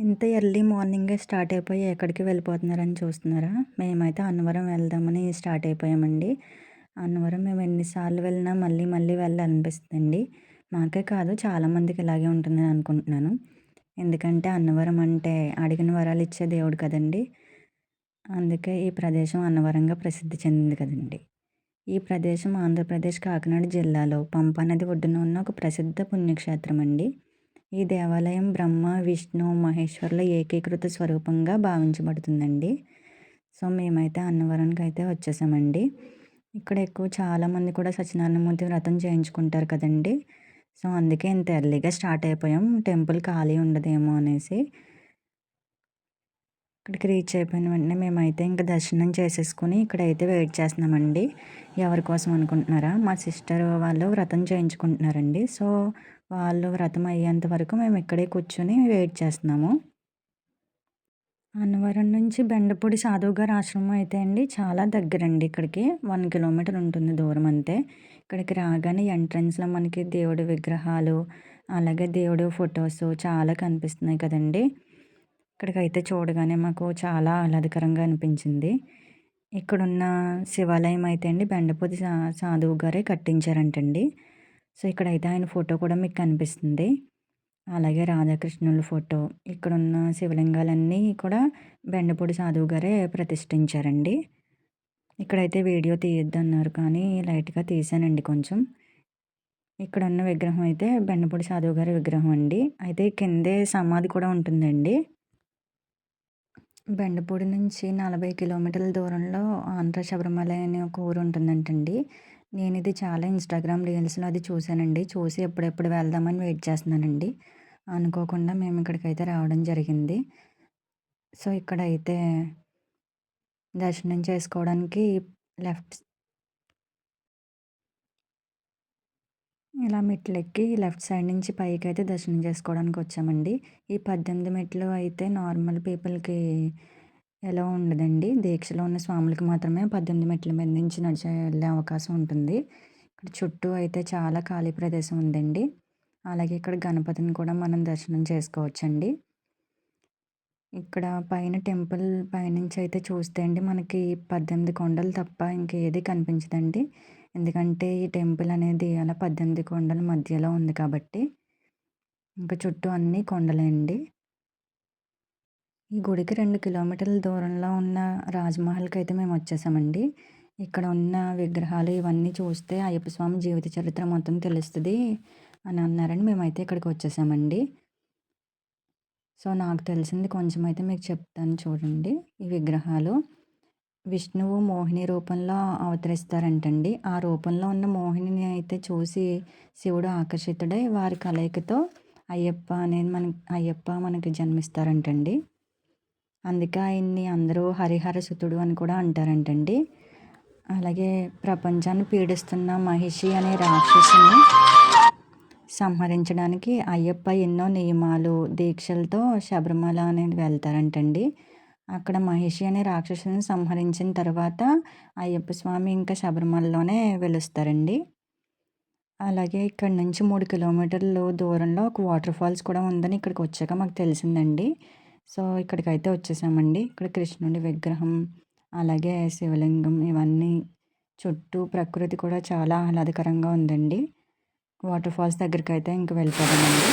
ఇంత ఎర్లీ మార్నింగే స్టార్ట్ అయిపోయి ఎక్కడికి వెళ్ళిపోతున్నారని చూస్తున్నారా? మేమైతే అన్నవరం వెళ్దామని స్టార్ట్ అయిపోయామండి. అన్నవరం మేము ఎన్నిసార్లు వెళ్ళినా మళ్ళీ మళ్ళీ వెళ్ళాలనిపిస్తుందండి. మాకే కాదు చాలామందికి ఇలాగే ఉంటుందని అనుకుంటున్నాను. ఎందుకంటే అన్నవరం అంటే అడిగిన వరాలు ఇచ్చే దేవుడు కదండి. అందుకే ఈ ప్రదేశం అన్నవరంగా ప్రసిద్ధి చెందింది కదండి. ఈ ప్రదేశం ఆంధ్రప్రదేశ్ కాకినాడ జిల్లాలో పంపా నది ఒడ్డున ఉన్న ఒక ప్రసిద్ధ పుణ్యక్షేత్రం అండి ఈ దేవాలయం బ్రహ్మ విష్ణు మహేశ్వర్ల ఏకీకృత స్వరూపంగా భావించబడుతుందండి. సో మేమైతే అన్నవరానికి అయితే వచ్చేసామండి. ఇక్కడ ఎక్కువ చాలామంది కూడా సత్యనారాయణమూర్తి వ్రతం చేయించుకుంటారు కదండి. సో అందుకే ఇంత ఎర్లీగా స్టార్ట్ అయిపోయాం. టెంపుల్ ఖాళీ ఉండదేమో అనేసి. ఇక్కడికి రీచ్ అయిపోయిన వెంటనే మేమైతే ఇంకా దర్శనం చేసేసుకుని ఇక్కడైతే వెయిట్ చేస్తున్నామండి. ఎవరి కోసం అనుకుంటున్నారా? మా సిస్టర్ వాళ్ళు వ్రతం చేయించుకుంటున్నారండి. సో వాళ్ళు వ్రతం అయ్యేంత వరకు మేము ఇక్కడే కూర్చొని వెయిట్ చేస్తున్నాము. అన్నవరం నుంచి బెండపూడి సాధువుగారి ఆశ్రమం అయితే అండి చాలా దగ్గరండి ఇక్కడికి. వన్ కిలోమీటర్ ఉంటుంది దూరం అంతే. ఇక్కడికి రాగానే ఎంట్రన్స్లో మనకి దేవుడి విగ్రహాలు అలాగే దేవుడి ఫొటోస్ చాలా కనిపిస్తున్నాయి కదండి. ఇక్కడికైతే చూడగానే మాకు చాలా ఆహ్లాదకరంగా అనిపించింది. ఇక్కడున్న శివాలయం అయితే అండి బెండపూడి సా సాధువు గారే కట్టించారంటండి. సో ఇక్కడైతే ఆయన ఫోటో కూడా మీకు కనిపిస్తుంది. అలాగే రాధాకృష్ణుల ఫోటో. ఇక్కడ ఉన్న శివలింగాలన్నీ కూడా బెండపూడి సాధువు గారే ప్రతిష్ఠించారండి. ఇక్కడైతే వీడియో తీయొద్దన్నారు కానీ లైట్గా తీసానండి కొంచెం. ఇక్కడ ఉన్న విగ్రహం అయితే బెండపూడి సాధువు గారి విగ్రహం అండి. అయితే కిందే సమాధి కూడా ఉంటుందండి. బెండపూడి నుంచి నలభై కిలోమీటర్ల దూరంలో ఆంధ్ర శబరిమల అనే ఒక ఊరు ఉంటుందంటండి. నేను ఇది చాలా ఇన్స్టాగ్రామ్ రీల్స్లో అది చూశానండి. చూసి ఎప్పుడెప్పుడు వెళ్దామని వెయిట్ చేస్తున్నానండి. అనుకోకుండా మేము ఇక్కడికైతే రావడం జరిగింది. సో ఇక్కడైతే దర్శనం చేసుకోవడానికి లెఫ్ట్ ఇలా మెట్లు ఎక్కి లెఫ్ట్ సైడ్ నుంచి పైకి అయితే దర్శనం చేసుకోవడానికి వచ్చామండి. ఈ పద్దెనిమిది మెట్లు అయితే నార్మల్ పీపుల్కి ఎలా ఉండదండి. దీక్షలో ఉన్న స్వాములకి మాత్రమే పద్దెనిమిది మెట్ల మీద నుంచి నడిచి వెళ్ళే అవకాశం ఉంటుంది. ఇక్కడ చుట్టూ అయితే చాలా ఖాళీ ప్రదేశం ఉందండి. అలాగే ఇక్కడ గణపతిని కూడా మనం దర్శనం చేసుకోవచ్చండి. ఇక్కడ పైన టెంపుల్ పైనుంచి అయితే చూస్తే అండి మనకి పద్దెనిమిది కొండలు తప్ప ఇంకేది కనిపించదండి. ఎందుకంటే ఈ టెంపుల్ అనేది అలా పద్దెనిమిది కొండల మధ్యలో ఉంది కాబట్టి ఇంకా చుట్టూ అన్నీ కొండలే అండి ఈ గుడికి రెండు కిలోమీటర్ల దూరంలో ఉన్న రాజ్మహల్కి అయితే మేము వచ్చేసామండి. ఇక్కడ ఉన్న విగ్రహాలు ఇవన్నీ చూస్తే అయ్యప్ప స్వామి జీవిత చరిత్ర మొత్తం తెలుస్తుంది అని అన్నారని మేమైతే ఇక్కడికి వచ్చేసామండి. సో నాకు తెలిసింది కొంచెం అయితే మీకు చెప్తాను చూడండి ఈ విగ్రహాలు. విష్ణువు మోహిని రూపంలో అవతరిస్తారంటండి. ఆ రూపంలో ఉన్న మోహిని అయితే చూసి శివుడు ఆకర్షితుడై వారి కలయికతో అయ్యప్ప అనేది మన అయ్యప్ప మనకి జన్మిస్తారంటండి. అందుకే ఆయన్ని అందరూ హరిహర సుతుడు అని కూడా అంటారంటండి. అలాగే ప్రపంచాన్ని పీడిస్తున్న మహిషి అనే రాక్షసుని సంహరించడానికి అయ్యప్ప ఎన్నో నియమాలు దీక్షలతో శబరిమల అనేది వెళ్తారంటండి. అక్కడ మహిషి అనే రాక్షసుని సంహరించిన తర్వాత అయ్యప్ప స్వామి ఇంకా శబరిమలలోనే వెలుస్తారండి. అలాగే ఇక్కడ నుంచి మూడు కిలోమీటర్లు దూరంలో ఒక వాటర్ ఫాల్స్ కూడా ఉందని ఇక్కడికి వచ్చాక మాకు తెలిసిందండి. సో ఇక్కడికైతే వచ్చేసామండి. ఇక్కడ కృష్ణుడి విగ్రహం అలాగే శివలింగం ఇవన్నీ చుట్టూ ప్రకృతి కూడా చాలా ఆహ్లాదకరంగా ఉందండి. వాటర్ ఫాల్స్ దగ్గరికి అయితే ఇంక వెళ్ళిపోదామండి